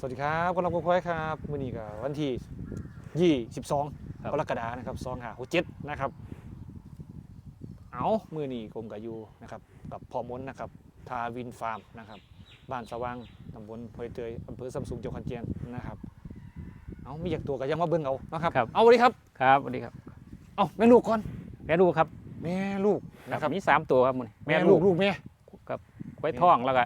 สวัสดีครับคนรับคุ้ยครับมื้อนี้ก็วันที่ 22ครับกรกฎาคมนะครับ2 5 6 7นะครับ เอามื้อนี้ผมกับอยู่นะครับ กับพ่อมนนะครับทาวินฟาร์มนะครับบ้านสว่างตำบลห้วยเตยอำเภอซัมซุงจังหวัดขอนแก่นนะครับ เอามีอยากตัวก็ยังมาเบิ่งเอานะครับ ครับ เอาสวัสดีครับ ครับสวัสดีครับ เอาแม่ลูกก่อนแม่ลูกครับแม่ลูกนะนะคครัรับบมีสามตัวครับมันแม่ลูกลูกแม่กับไว้ท้องแล้วก็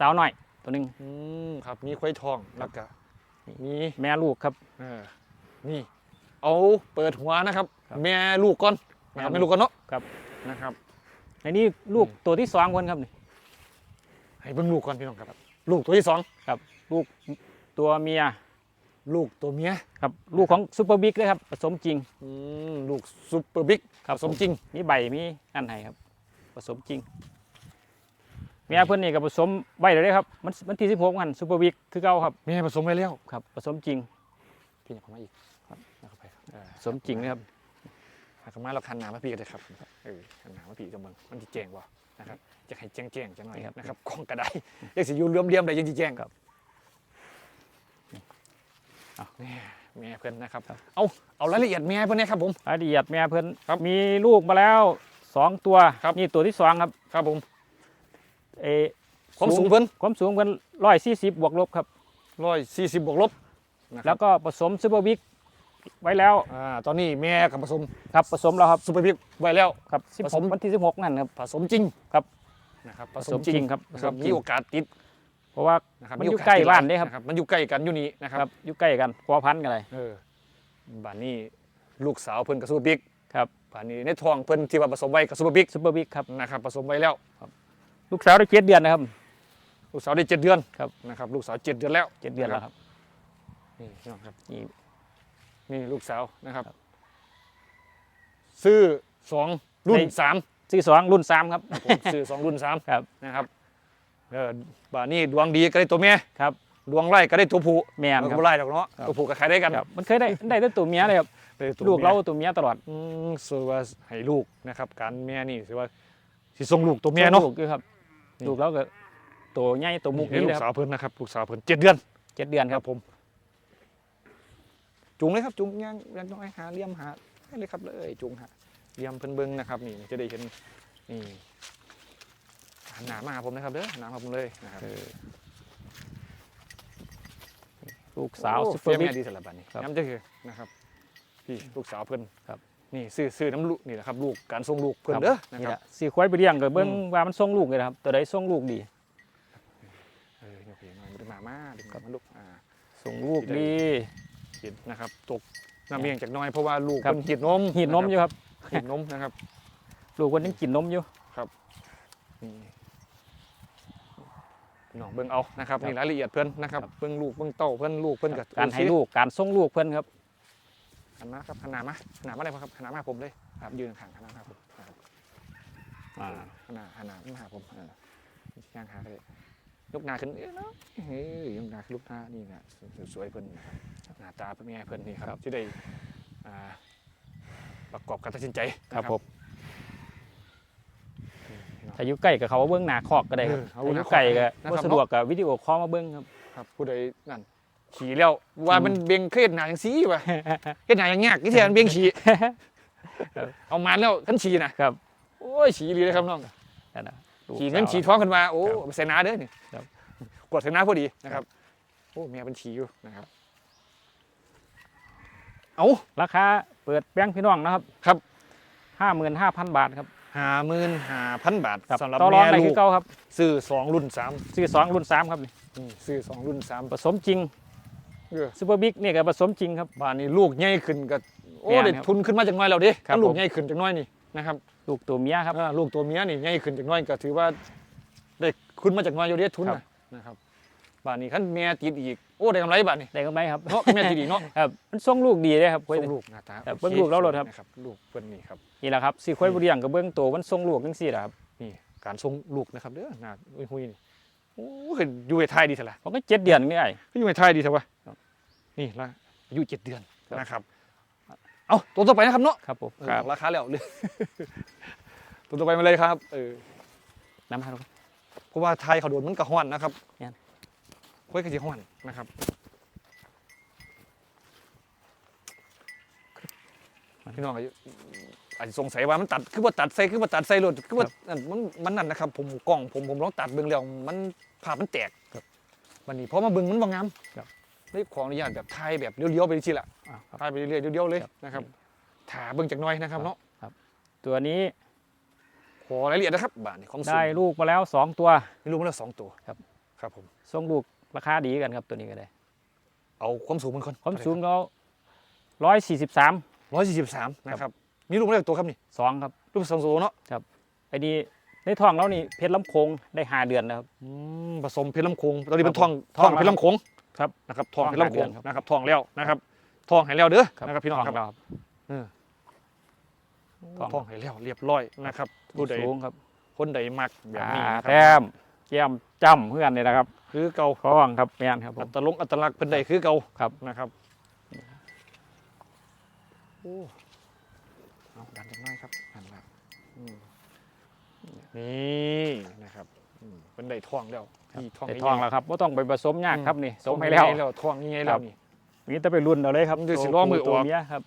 สาวน้อย ตัวหนึ่งอืมครับมีควายทองแล้วก็มีแม่ลูกครับ เออนี่ เอาเปิดหัวนะครับ ครับแม่ลูกก่อนนะครับแม่แม่ลูลูกกก่อนเนาะครับ นะครับในนี้ลูกอืมตัวที่สองคนครับนี่ให้เบิ่งลูกก่อนพี่น้องครับ ลูกตัวที่สองครับลูกตัวเมียลูกตัวเมียครับลูกของซูเปอร์บิ๊กเลยครับผสมจริงอืมลูกซุปเปอร์บิ๊กครับสมจริง มีใบมีอันไหนครับผสมจริง เมียเพื่อนนี่ก็ผสมใบเลยเด้อครับมันมันที่สิบหกมันซูเปอร์บิ๊กคือเก่าครับแม่ผสมไว้แล้วครับผสมจริงพี่อยากเข้ามาอีกครับอยากเข้าไปครับเออผสมจริงนะครับอยากเข้ามาเราคันหนามาพี่ก็ได้ครับเออคันหนามาพี่จะเบิ่งมันจะแจ้งบ่นะครับจะให้แจ้งแจ้งจังหน่อยครับนะครับกล้องกระไดยังสิอยู่เลื่อมเลี่ยมได้ยังสิแจ้งครับเอาแม่แม่เพิ่นนะครับครับ เอาเอารายละเอียดแม่เพิ่นเนี่ยครับผมรายละเอียดแม่เพื่อนครับมีลูกมาแล้วสองตัวครับนี่ตัวที่สองครับครับผม เออความสูงเพิ่นความสูงเป็นร้อยสี่สิบบวกลบครับร้อยสี่สิบบวกลบนะคแล้รับวก็ผสมซูเปอร์บิ๊กไว้แล้วอ่าตอนนี้แม่กับผสมครับผสมแล้วครับซุปเปอร์บิ๊กไว้แล้วครับสิบผผสสมมวันที่สิบหกนั่นครับผสมจริงครับนะครับผสมจริงครับนะครับผสมจริงมีโอกาสติด เพราะว่านะครับมันอยู่โใกล้บ้านเด้ครับะมันอยู่ใกล้กันอยู่นี่นะคครัรับบอยู่ใกล้กันพัวพันกันเลยเออบ้านนี้ลูกสาวเพิ่นกับซุปเปอร์บิ๊กครับบ้านนี้ในท้องเพิ่นที่ว่าผสมไว้กับซุปเปอร์บิ๊กซูเปอร์บิ๊กครับนะครับผสมไว้แล้ว ลูกสาวได้เจ็ดเดือนนะครับ ลูกสาวได้เจ็ดเดือนครับนะครับ ลูกสาวเจ็ดเดือนแล้วเจ็ดเดือนแล้วครับนี่พี่น้องครับนี่นี่ลูกสาวนะครับ ซื้อสองรุ่นสามสี่สองรุ่นสามครับผมซื้อสองรุ่นสามครับนะครับเออบ้านนี้ดวงดีก็ได้ตัวแม่ครับดวงไร่ก็ได้ตัวผู้แมนมันคก็รับบ่ไล่ดอกเนาะครับตัวผู้ก็ขายได้กันครับมันเคยได้ได้แต่ตัวเมียเลยครับได้ตัวลูกเรามียตัวเมียตลอดอืมสือว่าให้ลูกนะครับ การแม่นี่ถือว่าสิส่งลูกตัวแม่เนาะลูกอยู่ครับนี่ ลูกเราก็ตัวใหญ่ตัวมุกนี่นี้ลูเลยกคสารับวเพิ่นนะครับลูกสาวเพิ่นเจ็ดเดือนเจ็ดเดือนครับผม จุงเลยครับ จุงย่างย่างน้อยหาเลี่ยมหาให้เลยครับเลยจุงหาเลี่ยมเพิ่นเบิ่งนะครับ นี่จะได้เห็นนี่หันหน้ามาหาผมนะครับเด้อหันหน้ามาหาผมเลยนะครับลูกสาวโอ้ซูเปอร์เฟี้บิ๊ยกแม่ดีสำหรับบัดนี้ครับย้ำจะคือนะครับพี่ลูกสาวเพิ่นครับ นี่ซื้อซื้อน้ำลูกนี่แหละครับลูกการส่งลูกเพิ่นครับเด้อนะนี่คแหรับละสี่ควายไปเลี้ยงก็เบิ้งอืม ว่ามันส่งลูกเลยนะครับตัวใดส่งลูกดีเออเนี่ยพี่น้อยดึงมามาดึงมามาลูกอ่า ส่งลูกดีเห็นนะครับตกน้ำเมียงจากน้อยเพราะว่าลูกครับ มันหีดนมหีดนมอยู่ครับหีดนมนะครับลูกคนยังกินนมอยู่ นี่น้องเบิ่งเอานะครับครับนี่รายละเอียดเพิ่นนะครับครับเบิ่งลูกเบิ่งเต้าเพิ่นลูกเพิ่นกับการให้ลูกการส่งลูกเพื่อนครับ หันมาครับหันหน้ามาหันหน้ามาเลยครับหันหน้ามาหาผมเลยครับยืนข้างหันหน้ามาหาผมนะครับอ่าหันหน้าหันหน้ามาหาผมเออย่างหาเลยยกหน้าขึ้นเอ้ยเนาะเฮ้ยยกหน้าขึ้นลูกหน้านี่นะสวยๆเพิ่นนะครับหน้าตาเพิ่นแม่เพิ่นนี่ครับที่ได้อ่าประกอบการตัดสินใจครับนะผมพี่น้องถ้าอยู่ใกล้กับเขาว่าเบิ้งหน้าคอกก็ได้ครับเออเอาถ้าอหน้ายู่คอกไกลก็นะครับบ่สะดวกกับวิดีโอคอลมาเบิ้งครับครับผู้ใดนั่น ขี่แล้วว่ามันเบียงเครียดหนาอย่างซีวะเฮ็ดหนาอย่างยากที่แท้มันเบียงขี่เอามาแล้วขันขี่นะครับ โอ้ยขี่ดีเลยครับน้องนั่นน่ะลูกขี่เงินสาวขี่ท้องกันมาโอ้ครับใส่นาเด้อนี่ครับกดใส่นาพอดีนะครับ โอ้แม่เป็นขี่อยู่นะครับ เอาราคาเปิดแป้งพี่น้องนะครับครับห้าหมื่นห้าพันบาทครับห้าหมื่นห้าพันบาทครับสำหรับต่อรองแม่ได้ลูคืกอเก่าครับซื้อสองรุ่นสามซื้อสองรุ่นสามครับนี่นี่ซื้อสองรุ่นสามผสมจริง เออซูเปอร์บิ๊กนี่ก็ผสมจริงครับ บ้านนี้ลูกใหญ่ขึ้นก็โอ้แม่นเด็ดครับทุนขึ้นมาจากน้อยแล้วเดิครับ ถ้าลูผกมใหญ่ขึ้นจากน้อยนี่นะครับลูกตัวเมียครับ อ่าลูกตัวเมียนี่ใหญ่ขึ้นจากน้อยก็ถือว่าได้คุณมาจากน้อยอยู่เด้ทุนครับน่ะนะครับบ้านนี้ขั้นแม่ติดอีกโอ้ได้กำไรบ้านนี้ได้กำไรครับเนาะแม่ติดอีกเนาะ ครับมันส่งลูกดีเลยครับส่งลูกหน้าตาครับโอคเบิ่งลูกแล้วโลดครับ นะครับลูกเพิ่นนี่ครับนี่แหละครับสี่ควายบุเรียงกับเบื้องโตมันส่งลูกจังซี่แหละครับ นี่การส่งลูกนะครับเด้อหน้าหุยๆนี่ อยอยู่ในไทยดีสิละมันก็เจ็ดเดือนนี่ไอ้อยู่ในไทยดีสิวะนี่ละอายุเจ็ดเดือนนะครับ เอาตัวต่อไปนะครับเนาะครับผมราคาแล้วตัวต่อไปมาเลยครับ เออน้ำทานเพราะว่าไทยเขาโดนมันกระห้อนนะครับห้วยกระจีห้อนนะครับพี่น้องอายุ อาจจะสงสัยว่ามันตัดคือว่าตัดใส่คือว่าตัดใส่รถคือว่าอันมันมันนั่นนะครับ ผมกล้องผมผมลองตัดเบิ่งแล้วมันภาพมันแตกครับวันนี้เพราะมาเบิ่งมันบ่งามครับเลยขออนุญาตแบบถ่ายแบบเลี้ยวๆไปทีละอ่าครับถ่ายไปเรื่อยๆเลี้ยวๆเลยครับนะครับถ่าเบิ่งจากหน้อยนะครับครับเนาะตัวนี้ขอรายละเอียดนะครับบาทนี่ของสูงได้ลูกมาแล้วสองตัวมีลูกมาแล้วสองตัวครับครับผมส่งลูกราคาดีกันครับตัวนี้ก็ได้ เอาความสูงมันก่อนความสูงเราร้อยสี่สิบสามร้อยสี่สิบสามนะครับ มีลูกมาแล้วตัวครับนี่สองครับลูกสองตัวเนาะไอ้นี่ในท้องเรานี่เพชรลำโคงได้ห้าเดือนนะครับอืมผสมเพชรลำโขงตอนนี้เป็นครัทบองผมทองทองเพชรลำโขงครับนะครับทองทองเพชรลำโขห้าเดืองนครับนะครับทองแล้วนะครับทองให้แล้วเด้อครับนะครับพี่น้องครับเราครับทองทองให้แล้วเรียบร้อยนะครับผู้ใดสูงครับ คนใดมักแบบอ่านี้นะคแต้รับมแก้มจำเพื่อนนี่นะครับ คือเก่าท้องครับแม่นครับผอัมตลงอัตลักษณ์เพิ่นใดคือเก่าครับนะครับโอ้เอาดั นจังน้อยครับดันละอืมนี่นะครับอืมเพิ่นได้ทองแล้วนี่ทองได้ใหญ่ๆทองแล้วครับไม่ต้องไปผสมยากครับนี่สมทองให้แล้วใญ่ๆทองยังไงคแล้รัวบ นี่ นี่จะไปรุ่นเอาเลยครับมันจะสิตัวล้อมือตัวออก เมียครับ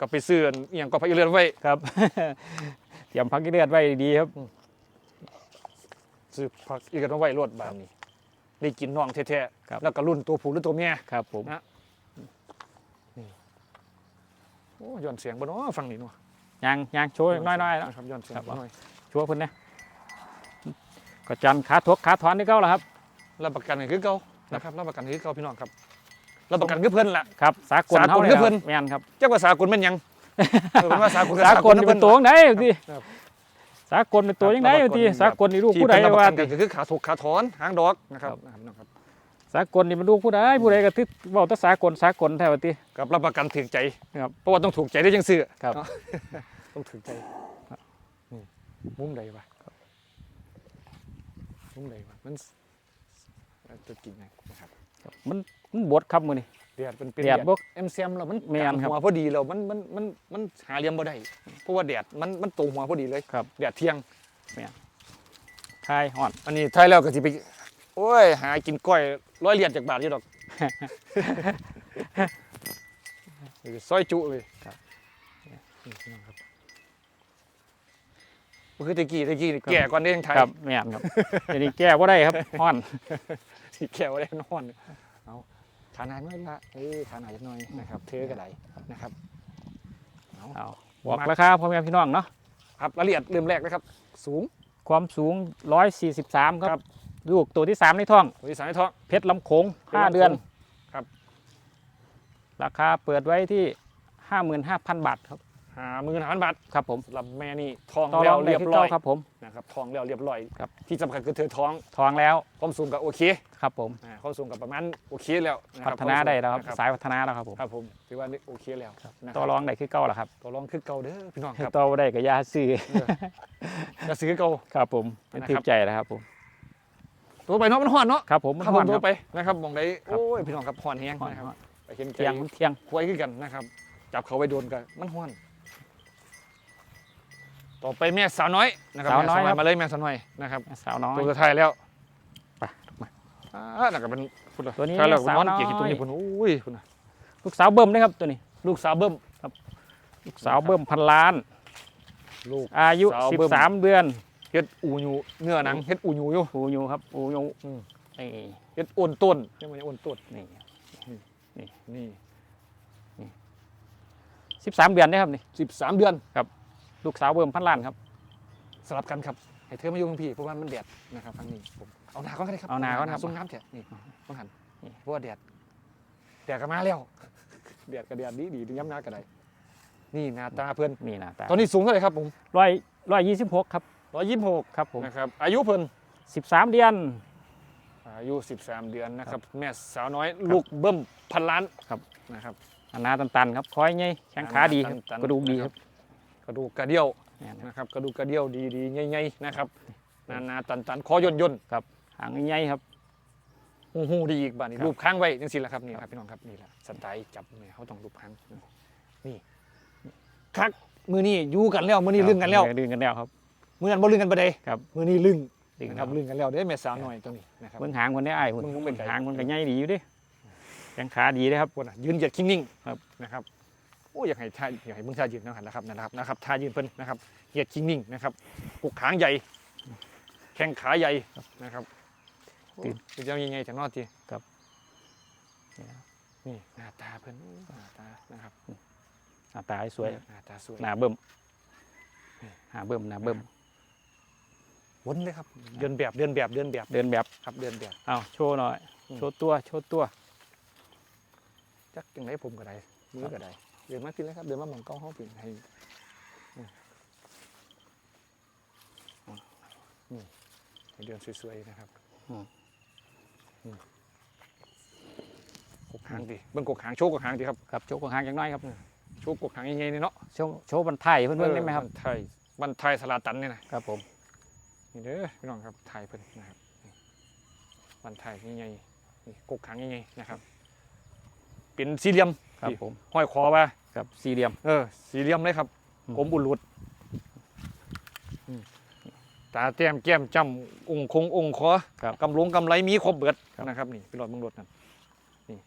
ก็ไปซื้ออนอหย่างก็พระอิเลือนไว้ครับ เตรียมพักกิเลือดไว้ดีๆครับ ซื้อผักอีกกันไว้รวดบานนี้ได้กินน่องแท้ครับ ๆแล้วก็รุ่นตัวผู้หรือตัวเมีย ครับผมนะโอ้ย้อนเสียงบ่เนาะฟังนี่เนาะ ยางยางโชว์น้อยๆแล้วนะครับย้อนเสียงครับบ่น้อยชัวร์เพิ่นนะก็จันขาทกขาถอนนี่เก้าแล้วครับรับประกันให้คือเก่านะครับรับประกันให้คือเก่าพี่น้องครับรับประกันคือเพิ่นล่ะครับสากลสากลเท่าคือเพิ่นแม่นครับจักว่าสากลแม่นหยังเออเป็นว่าสากลสากลนี่เป็นตัวยังไงทีครับสากลเป็นตัวยังไงครับทีรับประกันสากลนี่ลูกที่ผู้ใดเพิ่นรับประว่ากันก็คือขาถกขาถอนหางดอกนะครับ ครับนะครับพี่น้องครับสากลนี่มันลูกผู้ใดผู้ใดก็ทึกเว้าแต่สากลสากลแท้ว่าติกับรับประกันถึงใจครับเพราะว่าต้องถูกใจได้จังซื้อครับเนาะต้องถึงใจนี่มุมใดวะมุมใดวะมันจะกินไงนะครับ มันมันบดครับมื้อนี้เดียดเป็นเป็นแดดบ่ เอ็มเซียมแล้วมันแม่นครับ หัวพอดีแล้วมันมันมันมันหาเหลี่ยมบ่ได้เพราะว่าแดดมันมันตรงหัวพอดีเลยครับแดดเที่ยงทายฮ้อน อันนี้ท้ายแล้วก็สิไป โอ้ย หากินก้อย ร้อยเหรียญจากบาทอยู่ดอกเออซอยจุเลยครับนี่พี่น้องครับก็คือตะกี้ตะกี้นี่แก่ก่อนได้ยังไทยครับแม่นครับอันนี้แก้บ่ได้ครับฮ้อนที่แก่ว่าได้นอนเอาฐานะน้อยละเออฐานะจักหน่อยนะครับเธอกระไดนะครับเอาบอกราคาพ่อแม่พี่น้องเนาะครับรายละเอียดเริ่มแรกนะครับ สูงความสูง 143คครัรับบ ลูกตัวที่3ในท้องบริษัทในท้องเพชรลำโขงเพชรลำโขง5เดือนครับ ราคาเปิดไว้ที่55,000บาทครับหาหมื่นพันบาทครับผมสำหรับแม่นี่ท้องต่อรแล้อวงได้เรียบคือร้อเก่ายครับผมนะครับท้องแล้วเรียบร้อยครับที่สำคัญคือเธอท้องทองแล้วความสูงก็โอเคครับผมอ่าความสูงกับประมาณโอเคแล้วะคพัรับฒนาได้แล้วครับนะสายพัฒนาแล้วครับผมครับผมถือว่าโอเคแล้วนะคบต่อรองได้คือเก่าแล้วครับต่อรองคือเก่าเด้อพี่น้องครับต่อบ่ได้ก็อยาซื้อจะซื้อเก่าครับผมเป็นนะครับถือใจนะครับผม ตัวไปเนาะมันห่อนเนาะครับผมมันครับฮ้ผอนมคตัรัวบ ไปนะครับมองได้ครับ โอ้ยพี่น้องครับห่อนแห้งฮ้อนนะครับฮ้อนไปเห็นใจเที่ยงเที่ยงควายขึ้นกันนะครับ จับเขาไว้โดนกันมันห่อน ต่อไปแม่สาวน้อยนะครับสาวแม่น้อยครับมาเลยแม่สาวน้อยนะครับ สาวน้อย ตัวสุดท้ายแล้วไปอ่านั่นก็เป็นพุ่นล่ะตัวนี้ท้ายแล้วสาวนอนน้อย เกี่ยวกับตัวนี้พุ่นอุ้ยพุ่นน่ะลูกสาวเบิ่มนะครับตัวนี้ ลูกสาวเบิ้ม ลูกสาวเบิ่มพันล้าน ลูก อายุ สาวเบิ่ม13 เดือน เฮ็ดอูยูเนื้อหนังเฮ็ดอูยูอยู่อูอยู่ครับอูอยู่อืมนี่เฮ็ดอ้วนต้นยังไม่อ้วนต้นนี่นี่13เดือนนะครับนี่สิบสามเดือนลูกสาวเบิ่มพันล้านครับสลับกันครับให้เธอมาอยู่กับพี่เพราะว่ามันแดดนะครับครั้งนี้ผมเอาหนาก่อนก็ได้ครับเอาหนาก่อนครับส่งน้ำเถอะนี่ต้องหันนี่เพราะว่าแดดแดดก็มาแล้วแดดก็แดดดีดีดีย้ำหน้าก็ได้นี่หน้าตาเพื่อนนี่หนะตาตอนนี้สูงเท่าไหร่ครับผมร้อยร้อยยี่สิบหกครับ ร้อยยี่สิบหกครับผมนะครับอายุเพิ่นสิบสามเดือนอายุ 13 เดือนนะครับแม่สาวน้อยลูกเบิ้มพันล้านครับนะครับอันหนาตันๆครับคอยไงแข้งขาดีครับตันๆกระดูกดีครับกระดูกกระเดี่ยวแม่นครับนะครับกระดูกกระเดี่ยวดีดีๆใหญ่ๆนะครับนานาตันตันๆคอย่นย่นหางใหญ่ๆครับๆหูหูดีอีกบ้านนี้ครับรูปค้างไว้จังสิแหละครับนี่ครับพี่น้องครับนี่แหละสไตล์จับเนี่ยเขาต้องรูปค้างนี่คักมือนี่อยู่กันแล้วมือนี่ลึงกันแล้วลึงกันแล้วครับ มือนั้นบ่ลึงกันบ่ได้ครับมือนี่ลึงลึงกันนะคครัรับบลึงกันแล้วเด้อแม่สาวน้อยตรงนี้นะครับเบิ่งหางคนได้อ้ายหุ่นมึงมึงเป็นไงหางมันก็ใหญ่ดีอยู่เดิแข้งขาดีเลยครับปวดอะยืนเหยียดคิงนิ่งครับนะครับโอ้อยากให้ท่าอยากให้เบิ่งท่ายืนนะครับนะครับนะครับนะครับท่ายืนเพิ่นนะครับเหยียดคิงนิ่งนะครับกุกขางใหญ่แข้งขาใหญ่นะครับตื่นตื่นจะยังไงจากนอดทีเนี่ยนี่หน้าตาเพิ่นหน้าตานะครับหน้าตาสวยหน้าตาสวยหน้าเบิ่มหน้าเบิ่มหน้าเบิ่ม วนเลยครับเดินแบบเดินแบบเดินแบบเดินแบบครับเดินแบบเอาโชว์หน่อยอืมโชว์ตัวโชว์ตัวจักจังไรผมก็ได้มือก็ได้เดินมาพี่เลยครับเดินมาหมองเก้าห้องพี่ให้อืมอะนี่ให้เดินสวยๆนะครับอืมกกหางดิเบิ่งกกหางโชว์กกหางดิครับครับโชว์ของหางจังน้อยครับโชว์กกหางยังไงนี่เนาะโชว์โชว์บันไทยเพื่อนๆได้ไหมครับบันไทยบันไทยสลาตันเนี่ยนะครับผม นี่เด้อพี่น้องครับไทยเพิ่นนะครับนี่บันไทยยังไงนี่กกหางยังไงนะครับ เป็นสี่เหลี่ยมครับนี่ผมห้อยคอมากับสี่เหลี่ยมเออสี่เหลี่ยมเลยครับอืมกลมอุลุดอืมตาแต้มแก้มจำองค์คงองค์คอครับกำลงกำไรมีครบเบิดครับนะครับนี่พี่หลอดเบิ้งรถนั่นนี่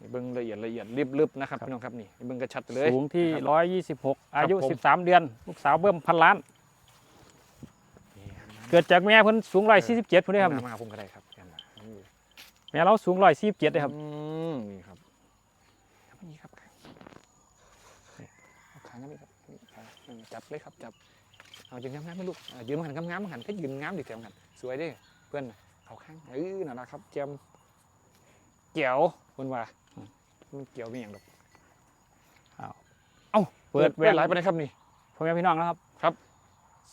นี่เบิ้งละเอียดละเอียดริบลึบนะครับครับพี่น้องครับนี่เบิ้งกระชัดเลยสูงที่นะครับร้อยยี่สิบหกอายุผมสิบสามเดือน ลูกสาวเบิ่มพันล้านนี่ เกิดจากแม่เพิ่นสูงร้อยสี่สิบเจ็ดพุ่นเด้ครับหน้ามาผมก็ได้ครับนั่นน่ะนี่แม่เราสูงร้อยสี่สิบเจ็ดเลยครับอืมนี่ครับครับนี่ครับนี่เอาขางั้นนี่ครับนี่ขาอืมจับเลยครับจับเอายืนงามๆไม่ลูกอ่ายืนมาหันงามๆมาหันก็ยืนงามดิแถวหันสวยเด้เพื่อนน่ะเอาข้างเออนั่นแหละครับเจียมเกี่ยวคนว่ามันเกี่ยวไม่อย่างดอกเปิดเปิดหลายไปนะครับนี่พ่อแม่พี่น้องนะครับครับ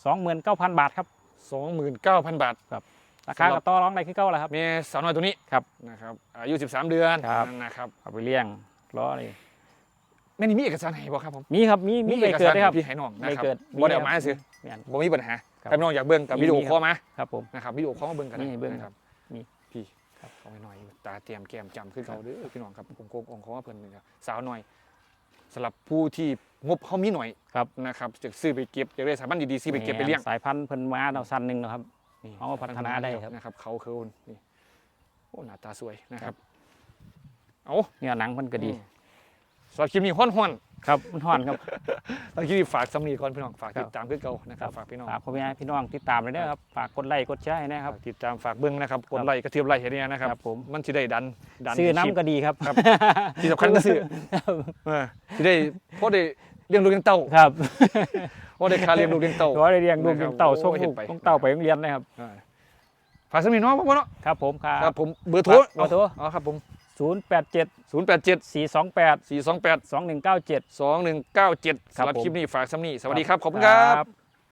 สองหมื่นเก้าพันบาทครับ สองหมื่นเก้าพันบาทราคาสำหรับก็ต่อรองได้คือเก้าแหละครับ มีสาวน้อยตัวนี้ครับนะครับอายุ 13 เดือนครับ นะครับเอาไปเลี้ยงล้อเลยแม่นี่มีเอกสารให้บ่ครับผม มีครับ มี มีใบอกเกิดสารด้วยครับพี่ให้น้องนะใบครับเกิดบ่ได้เอามาซื้อแม่นบ่มีปัญหาครับถ้าพี่น้องอยากเบิ่งกับมีวิดีโอมีคอลมาครับผมนะครับวิดีโอคอลมาเบิ่งกันมีให้เบิ่งนะครับมีพี่ครับเอาไว้หน่อยตาเตรียมแก้มจำคือเก่าเด้อพี่น้องครับผมโกงองค์ของเพิ่นนี่ครับสาวหน่อย สำหรับผู้ที่งบเขามีหน่อยครับ นะครับจะซื้อไปเก็บอยากได้สายพันธุ์ดีๆซื้อไปเก็บไปเลี้ยงสายพันธุ์เพิ่นมาเราสั้นหนึ่งนะครับนี่เอามาพัฒนาได้ครับนะครับ เขาคือนี่โอ้หน้าตาสวยนะครับ เอาเนี่ยหนังเพิ่นก็ดีอืมสำหรับคลิปนี้ห้อนห้อน ครับมันห่อนครับๆตอนคลิปนี้ฝากสำนีก่อนพี่น้องฝากครับติดตามคือเก่านะครับครับฝากพี่น้องฝากพ่อแม่พี่น้องติดตามเลยนะครับฝากกดไลค์กดแชร์ให้นะครับฝากติดตามฝากเบิ้งนะครับกดครับไลค์กระเทียมไลค์เห็นเนี่ยนะครับครับผมมันสิได้ดันดันซื้อคลิปน้ำก็ดีครับครับที่สำคัญก็ซื้อเออสิได้พอได้เลี้ยงลูกเลี้ยงเต้าครับพอได้ค่าเลี้ยงลูกเลี้ยงเต้าขอได้เรียงลูกนะครับเลี้ยงเต่าโอ้ส่งเห็ลูนกไปส่งเต่าไปโรงเรียนนะครับอ่าฝากสำนีเน้องพ่อเนาะครับผมครัครับบผมเบอร์โทรเบอร์โทรอ๋อครับผม ศูนย์แปดเจ็ด087สี่สองแปด428สองหนึ่งเก้าเจ็ด2197ครับสำหรับผมคลิปนี้ฝากสำนีสวัสดีครับ ขอบคุณครับครับ